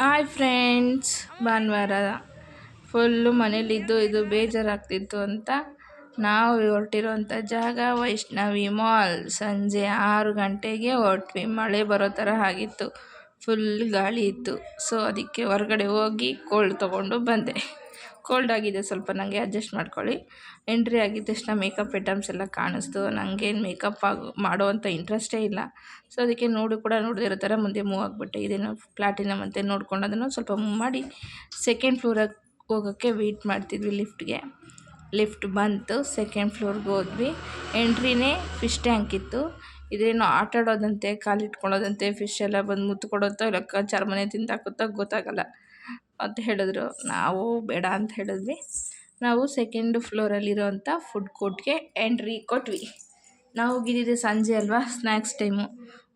Hi friends ಭಾನುವಾರ. Full ಮನೇಲಿದ್ದು ಇದು ಬೇಜಾರಾಗ್ತಿತ್ತು ಅಂತ ನಾವು ಹೊರಟಿರೋಂಥ ಜಾಗ ವೈಷ್ಣವಿ ಮಾಲ್ ಸಂಜೆ ಆರು ಗಂಟೆಗೆ ಹೊರಟ್ವಿ. ಮಳೆ ಬರೋ ಥರ ಆಗಿತ್ತು. ಫುಲ್ ಗಾಳಿ ಇತ್ತು. ಸೊ ಅದಕ್ಕೆ ಹೊರಗಡೆ ಹೋಗಿ ಕೋಲ್ಡ್ ತೊಗೊಂಡು ಬಂದೆ. ಕೋಲ್ಡ್ ಆಗಿದೆ ಸ್ವಲ್ಪ ನನಗೆ ಅಡ್ಜಸ್ಟ್ ಮಾಡ್ಕೊಳ್ಳಿ. ಎಂಟ್ರಿ ಆಗಿದ ತಕ್ಷಣ ಮೇಕಪ್ ಐಟಮ್ಸ್ ಎಲ್ಲ ಕಾಣಿಸ್ತು. ನನಗೇನು ಮೇಕಪ್ ಆಗೋ ಮಾಡುವಂಥ ಇಂಟ್ರೆಸ್ಟೇ ಇಲ್ಲ. ಸೊ ಅದಕ್ಕೆ ನೋಡು ಕೂಡ ನೋಡಿದಿರೋ ಥರ ಮುಂದೆ ಮೂವ್ ಆಗಿಬಿಟ್ಟೆ. ಇದೇನು ಪ್ಲಾಟಿನಮ್ ಅಂತ ನೋಡ್ಕೊಂಡು ಅದನ್ನು ಸ್ವಲ್ಪ ಮೂವ್ ಮಾಡಿ ಸೆಕೆಂಡ್ ಫ್ಲೋರಾಗಿ ಹೋಗೋಕ್ಕೆ ವೆಯ್ಟ್ ಮಾಡ್ತಿದ್ವಿ ಲಿಫ್ಟ್ಗೆ ಲಿಫ್ಟ್ ಬಂತು ಸೆಕೆಂಡ್ ಫ್ಲೋರ್ಗೆ ಹೋದ್ವಿ. ಎಂಟ್ರಿನೇ ಫಿಶ್ ಟ್ಯಾಂಕ್ ಇತ್ತು. ಇದೇನೋ ಆಟ ಆಡೋದಂತೆ ಕಾಲಿಟ್ಕೊಳ್ಳೋದಂತೆ ಫಿಶ್ ಎಲ್ಲ ಬಂದು ಮುತ್ತು ಕೊಡುತ್ತೋ ಇಲ್ಲ ಚರ್ಮನೆ ತಿಂದಾಕುತ್ತೋ ಗೊತ್ತಾಗಲ್ಲ. ಅಂತ ಹೇಳಿದ್ರು. ನಾವು ಬೇಡ ಅಂತ ಹೇಳಿದ್ವಿ. ನಾವು ಸೆಕೆಂಡ್ ಫ್ಲೋರಲ್ಲಿರೋಂಥ ಫುಡ್ ಕೋರ್ಟ್ಗೆ ಎಂಟ್ರಿ ಕೊಟ್ವಿ. ನಾವು ಹೋಗಿದ್ದಿದ್ದು ಸಂಜೆ ಅಲ್ವಾ? ಸ್ನ್ಯಾಕ್ಸ್ ಟೈಮು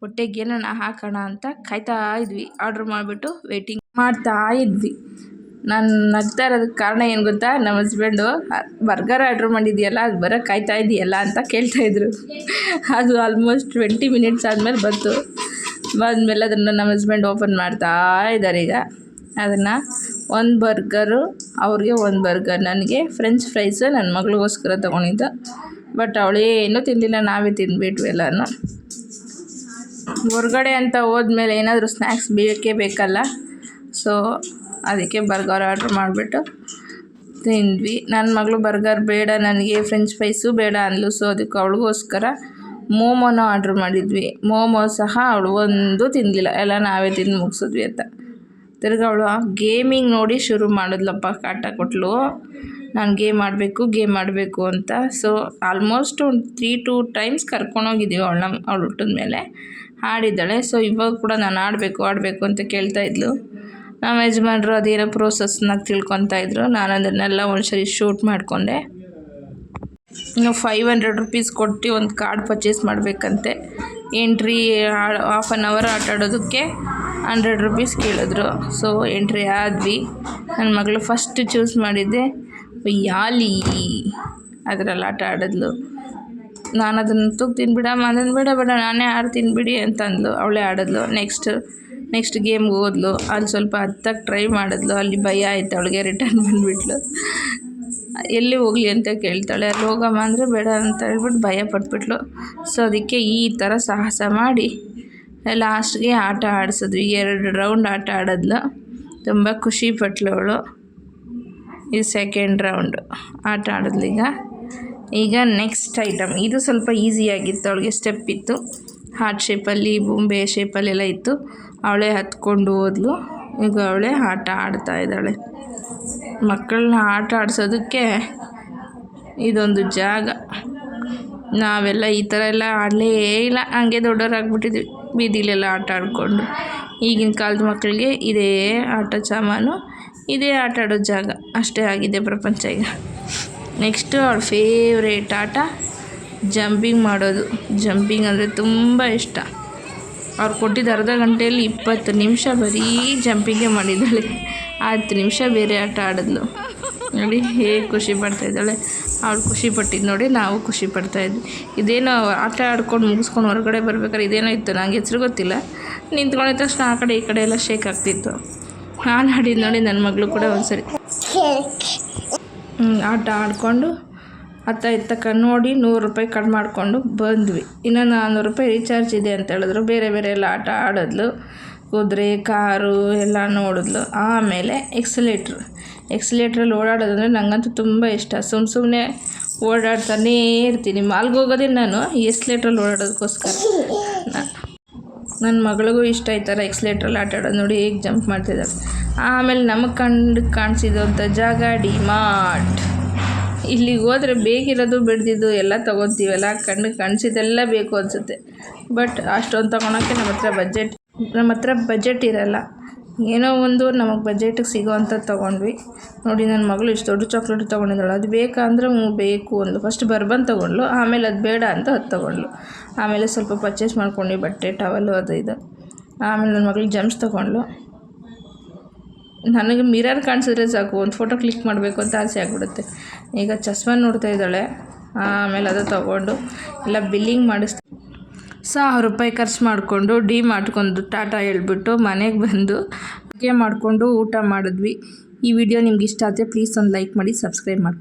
ಹೊಟ್ಟೆಗೆ ಏನನ್ನ ಹಾಕೋಣ ಅಂತ ಕಾಯ್ತಾ ಇದ್ವಿ. ಆರ್ಡ್ರ್ ಮಾಡಿಬಿಟ್ಟು ವೇಟಿಂಗ್ ಮಾಡ್ತಾ ಇದ್ವಿ. ನಾನು ನಗ್ತಾ ಇರೋದಕ್ಕೆ ಕಾರಣ ಏನು ಗೊತ್ತಾ? ನಮ್ಮ ಹಸ್ಬೆಂಡು ಬರ್ಗರ್ ಆರ್ಡ್ರ್ ಮಾಡಿದ್ಯಲ್ಲ, ಅದು ಬರೋ ಕಾಯ್ತಾ ಇದೆಯಲ್ಲ ಅಂತ ಕೇಳ್ತಾಯಿದ್ರು ಅದು ಆಲ್ಮೋಸ್ಟ್ ಟ್ವೆಂಟಿ ಮಿನಿಟ್ಸ್ ಆದಮೇಲೆ ಬಂತು. ಬಂದಮೇಲೆ ಅದನ್ನು ನಮ್ಮ ಹಸ್ಬೆಂಡ್ ಓಪನ್ ಮಾಡ್ತಾ ಇದ್ದಾರೆ ಈಗ. ಅದನ್ನು ಒಂದು ಬರ್ಗರು, ಅವ್ರಿಗೆ ಒಂದು ಬರ್ಗರ್. ನನಗೆ ಫ್ರೆಂಚ್ ಫ್ರೈಸು ನನ್ನ ಮಗಳಿಗೋಸ್ಕರ ತೊಗೊಂಡಿದ್ದು. ಬಟ್ ಅವಳೇನು ತಿನ್ನಲಿಲ್ಲ ನಾವೇ ತಿಂದ್ಬಿಟ್ವಿ ಎಲ್ಲನೂ ಹೊರ್ಗಡೆ ಅಂತ ಹೋದ್ಮೇಲೆ ಏನಾದರೂ ಸ್ನ್ಯಾಕ್ಸ್ ಬೇಕೇ ಬೇಕಲ್ಲ. ಸೊ ಅದಕ್ಕೆ ಬರ್ಗರ್ ಆರ್ಡ್ರ್ ಮಾಡಿಬಿಟ್ಟು ತಿಂದ್ವಿ. ನನ್ನ ಮಗಳು ಬರ್ಗರ್ ಬೇಡ, ನನಗೆ ಫ್ರೆಂಚ್ ಫ್ರೈಸು ಬೇಡ ಅಂದ್ಲು ಸೊ ಅದಕ್ಕೆ ಅವಳಿಗೋಸ್ಕರ ಮೋಮೋನ ಆರ್ಡ್ರ್ ಮಾಡಿದ್ವಿ. ಮೋಮೋ ಸಹ ಅವಳು ಒಂದು ತಿನ್ನಲಿಲ್ಲ ಎಲ್ಲ ನಾವೇ ತಿಂದು ಮುಗಿಸಿದ್ವಿ ಅಂತ. ತಿರ್ಗಿ ಗೇಮಿಂಗ್ ನೋಡಿ ಶುರು ಮಾಡಿದ್ಲಪ್ಪ ಕಾಟ ಕೊಟ್ಲು. ನಾನು ಗೇಮ್ ಆಡಬೇಕು ಗೇಮ್ ಆಡಬೇಕು ಅಂತ. ಸೊ ಆಲ್ಮೋಸ್ಟ್ ಒಂದು ತ್ರೀ ಟೂ ಟೈಮ್ಸ್ ಕರ್ಕೊಂಡೋಗಿದ್ದೀವಿ ಅವಳನ್ನ ಅವಳು ಹುಟ್ಟಿದ ಮೇಲೆ. ಆಡಿದ್ದಾಳೆ ಸೊ ಇವಾಗ ಕೂಡ ನಾನು ಆಡಬೇಕು ಆಡಬೇಕು ಅಂತ ಕೇಳ್ತಾ ಇದ್ಲು. ನಮ್ಮ ಯಜಮಾನ್ರು ಅದೇನೋ ಪ್ರೋಸೆಸ್ನ ತಿಳ್ಕೊತಾ ಇದ್ರು. ನಾನು ಅದನ್ನೆಲ್ಲ ಒಂದು ಸರಿ ಶೂಟ್ ಮಾಡಿಕೊಂಡೆ. ಇನ್ನು ಫೈವ್ ಹಂಡ್ರೆಡ್ ರುಪೀಸ್ ಕೊಟ್ಟು ಒಂದು ಕಾರ್ಡ್ ಪರ್ಚೇಸ್ ಮಾಡಬೇಕಂತೆ. ಎಂಟ್ರಿ ಹಾಫ್ ಆನ್ ಅವರ್ ಆಟ ಆಡೋದಕ್ಕೆ. ಹಂಡ್ರೆಡ್ ರುಪೀಸ್ ಕೇಳಿದ್ರು. ಸೊ ಎಂಟ್ರಿ ಆದ್ವಿ. ನನ್ನ ಮಗಳು ಫಸ್ಟ್ ಚೂಸ್ ಮಾಡಿದ್ದೆ. ಯಾಲಿ? ಅದರಲ್ಲಿ ಆಟ ಆಡಿದ್ಲು. ನಾನು ಅದನ್ನು ತೂಗ್ ತಿನ್ಬಿಡಮ್ಮ ಅದನ್ನು ಬೇಡ ಬೇಡ, ನಾನೇ ಆಡ್ತೀನಿ ಬಿಡಿ ಅಂತ ಅಂದ್ಲು ಅವಳೇ ಆಡಿದ್ಲು. ನೆಕ್ಸ್ಟ್ ನೆಕ್ಸ್ಟ್ ಗೇಮ್ಗೆ ಹೋದ್ಲು. ಅಲ್ಲಿ ಸ್ವಲ್ಪ ಹತ್ತಕ್ಕೆ ಟ್ರೈ ಮಾಡಿದ್ಲು. ಅಲ್ಲಿ ಭಯ ಆಯ್ತು. ಅವಳಿಗೆ ರಿಟರ್ನ್ ಬಂದುಬಿಟ್ಲು. ಎಲ್ಲಿ ಹೋಗಲಿ ಅಂತ ಕೇಳ್ತಾಳೆ. ಅಲ್ಲಿ ಹೋಗಮ್ಮ ಅಂದರೆ ಬೇಡ ಅಂತ ಹೇಳ್ಬಿಟ್ಟು ಭಯ ಪಟ್ಬಿಟ್ಲು. ಸೊ ಅದಕ್ಕೆ ಈ ಥರ ಸಾಹಸ ಮಾಡಿ ಲಾಸ್ಟ್ಗೆ ಆಟ ಆಡಿಸಿದ್ವಿ. ಎರಡು ರೌಂಡ್ ಆಟ ಆಡಿದ್ಲು. ತುಂಬ ಖುಷಿ ಪಟ್ಲವಳು ಇದು ಸೆಕೆಂಡ್ ರೌಂಡು ಆಟ ಆಡಿದ್ಲು ಈಗ. ಈಗ ನೆಕ್ಸ್ಟ್ ಐಟಮ್ ಇದು ಸ್ವಲ್ಪ ಈಸಿಯಾಗಿತ್ತು ಅವಳಿಗೆ ಸ್ಟೆಪ್ ಇತ್ತು. ಹಾರ್ಟ್ ಶೇಪಲ್ಲಿ ಬೊಂಬೆ ಶೇಪಲ್ಲೆಲ್ಲ ಇತ್ತು. ಅವಳೇ ಹತ್ಕೊಂಡು ಹೋದ್ಲು. ಈಗ ಅವಳೇ ಆಟ ಆಡ್ತಾ ಇದ್ದಾಳೆ. ಮಕ್ಕಳನ್ನ ಆಟ ಆಡಿಸೋದಕ್ಕೆ ಇದೊಂದು ಜಾಗ. ನಾವೆಲ್ಲ ಈ ಥರ ಎಲ್ಲ ಆಡಲೇ ಇಲ್ಲ. ಹಂಗೆ ದೊಡ್ಡವರಾಗ್ಬಿಟ್ಟಿದ್ವಿ ಬೀದಿಲೆಲ್ಲ ಆಟ ಆಡಿಕೊಂಡು. ಈಗಿನ ಕಾಲದ ಮಕ್ಕಳಿಗೆ ಇದೇ ಆಟ ಸಾಮಾನು, ಇದೇ ಆಟ ಆಡೋ ಜಾಗ. ಅಷ್ಟೇ ಆಗಿದೆ ಪ್ರಪಂಚ ಈಗ. ನೆಕ್ಸ್ಟು ಅವ್ರ ಫೇವ್ರೇಟ್ ಆಟ ಜಂಪಿಂಗ್ ಮಾಡೋದು. ಜಂಪಿಂಗ್ ಅಂದರೆ ತುಂಬ ಇಷ್ಟ. ಅವ್ರು ಕೊಟ್ಟಿದ್ದ ಅರ್ಧ ಗಂಟೆಯಲ್ಲಿ ಇಪ್ಪತ್ತು ನಿಮಿಷ ಬರೀ ಜಂಪಿಂಗೇ ಮಾಡಿದ್ದಾಳೆ. ಹತ್ತು ನಿಮಿಷ ಬೇರೆ ಆಟ ಆಡಿದ್ಲು. ನೋಡಿ ಹೇಗೆ ಖುಷಿ ಪಡ್ತಾಯಿದ್ದಾಳೆ ಅವಳು ಖುಷಿ ಪಟ್ಟಿದ್ದು ನೋಡಿ ನಾವು ಖುಷಿ ಪಡ್ತಾಯಿದ್ವಿ ಇದೇನೋ ಆಟ ಆಡ್ಕೊಂಡು ಮುಗಿಸ್ಕೊಂಡು ಹೊರಗಡೆ ಬರ್ಬೇಕಾದ್ರೆ ಇದೇನೋ ಇತ್ತು ನನಗೆ ಹೆಸ್ರು ಗೊತ್ತಿಲ್ಲ. ನಿಂತ್ಕೊಂಡಿದ್ದ ತಕ್ಷಣ ಆ ಕಡೆ ಈ ಕಡೆ ಎಲ್ಲ ಶೇಕ್ ಆಗ್ತಿತ್ತು. ನಾನು ಆಡಿದ್ದು ನೋಡಿ ನನ್ನ ಮಗಳು ಕೂಡ ಒಂದ್ಸರಿ. ಆಟ ಆಡಿಕೊಂಡು ಅತ್ತ ಇತ್ತಕ್ಕ ನೋಡಿ ನೂರು ರೂಪಾಯಿ ಕಡಿಮೆ ಮಾಡಿಕೊಂಡು ಬಂದ್ವಿ. ಇನ್ನು ನಾನ್ನೂರು ರೂಪಾಯಿ ರೀಚಾರ್ಜ್ ಇದೆ ಅಂತ ಹೇಳಿದ್ರು. ಬೇರೆ ಬೇರೆ ಎಲ್ಲ ಆಟ ಆಡಿದ್ಲು. ಕುದುರೆ, ಕಾರು ಎಲ್ಲ ನೋಡಿದ್ಲು. ಆಮೇಲೆ ಎಕ್ಸಲೇಟ್ರ್. ಎಕ್ಸಲೇಟ್ರಲ್ಲಿ ಓಡಾಡೋದಂದರೆ ನನಗಂತೂ ತುಂಬ ಇಷ್ಟ. ಸುಮ್ಮ ಸುಮ್ಮನೆ ಓಡಾಡ್ತಾನೇ ಇರ್ತೀನಿ. ಮಾಲ್ಗೆ ಹೋಗೋದೇ ನಾನು, ಎಕ್ಸಲೇಟ್ರಲ್ಲಿ ಓಡಾಡೋದಕ್ಕೋಸ್ಕರ. ನನ್ನ ಮಗಳಿಗೂ ಇಷ್ಟ ಈ ಥರ ಎಕ್ಸ್ಲೇಟ್ರಲ್ಲಿ ಆಟ ಆಡೋದು. ನೋಡಿ ಹೇಗೆ ಜಂಪ್ ಮಾಡ್ತಿದ್ದಾರೆ ಆಮೇಲೆ ನಮಗೆ ಕಂಡು ಕಾಣಿಸಿದಂಥ ಜಾಗ ಡಿ ಮಾರ್ಟ್ ಇಲ್ಲಿಗೆ ಹೋದರೆ ಬೇಕಿರೋದು, ಬಿಡ್ದಿದ್ದು ಎಲ್ಲ ತೊಗೊತೀವಲ್ಲ. ಕಣ್ಣು ಕಾಣಿಸಿದ್ದೆಲ್ಲ ಬೇಕು ಅನಿಸುತ್ತೆ. ಬಟ್ ಅಷ್ಟೊಂದು ತೊಗೊಳಕ್ಕೆ ನಮ್ಮ ಹತ್ರ ಬಜೆಟ್ ನಮ್ಮ ಹತ್ರ ಬಜೆಟ್ ಇರಲ್ಲ. ಏನೋ ಒಂದು ನಮಗೆ ಬಜೆಟಿಗೆ ಸಿಗೋ ಅಂತ ತೊಗೊಂಡ್ವಿ. ನೋಡಿ ನನ್ನ ಮಗಳು ಇಷ್ಟು ದೊಡ್ಡ ಚಾಕ್ಲೇಟ್ ತೊಗೊಂಡಿದ್ದಾಳು. ಅದು ಬೇಕಾ ಅಂದರೆ ಬೇಕು ಅಂದು ಫಸ್ಟ್ ಬರ್ಬನ್ ತೊಗೊಂಡ್ಲು ಆಮೇಲೆ ಅದು ಬೇಡ ಅಂತ ಅದು ತೊಗೊಂಡ್ಲು ಆಮೇಲೆ ಸ್ವಲ್ಪ ಪರ್ಚೇಸ್ ಮಾಡ್ಕೊಂಡು ಬಟ್ಟೆ ಟವಲ್ಲು ಅದು ಇದು. ಆಮೇಲೆ ನನ್ನ ಮಗಳಿಗೆ ಜಮ್ಸ್ ತೊಗೊಂಡ್ಲು ನನಗೆ ಮಿರರ್ ಕಾಣಿಸಿದ್ರೆ ಸಾಕು, ಒಂದು ಫೋಟೋ ಕ್ಲಿಕ್ ಮಾಡಬೇಕು ಅಂತ ಆಸೆ ಆಗಿಬಿಡುತ್ತೆ. ಈಗ ಚಸ್ಮ ನೋಡ್ತಾ ಇದ್ದಾಳೆ. ಆಮೇಲೆ ಅದು ತೊಗೊಂಡು, ಎಲ್ಲ ಬಿಲ್ಲಿಂಗ್ ಮಾಡಿಸ್ತಾ ಸಾವಿರ ರೂಪಾಯಿ ಖರ್ಚು ಮಾಡಿಕೊಂಡು ಡಿ ಮಾಡ್ಕೊಂಡು ಟಾಟಾ ಹೇಳ್ಬಿಟ್ಟು ಮನೆಗೆ ಬಂದು ಅಡುಗೆ ಮಾಡಿಕೊಂಡು ಊಟ ಮಾಡಿದ್ವಿ. ಈ ವಿಡಿಯೋ ನಿಮ್ಗೆ ಇಷ್ಟ ಆದರೆ ಪ್ಲೀಸ್ ಒಂದು ಲೈಕ್ ಮಾಡಿ ಸಬ್ಸ್ಕ್ರೈಬ್ ಮಾಡಿ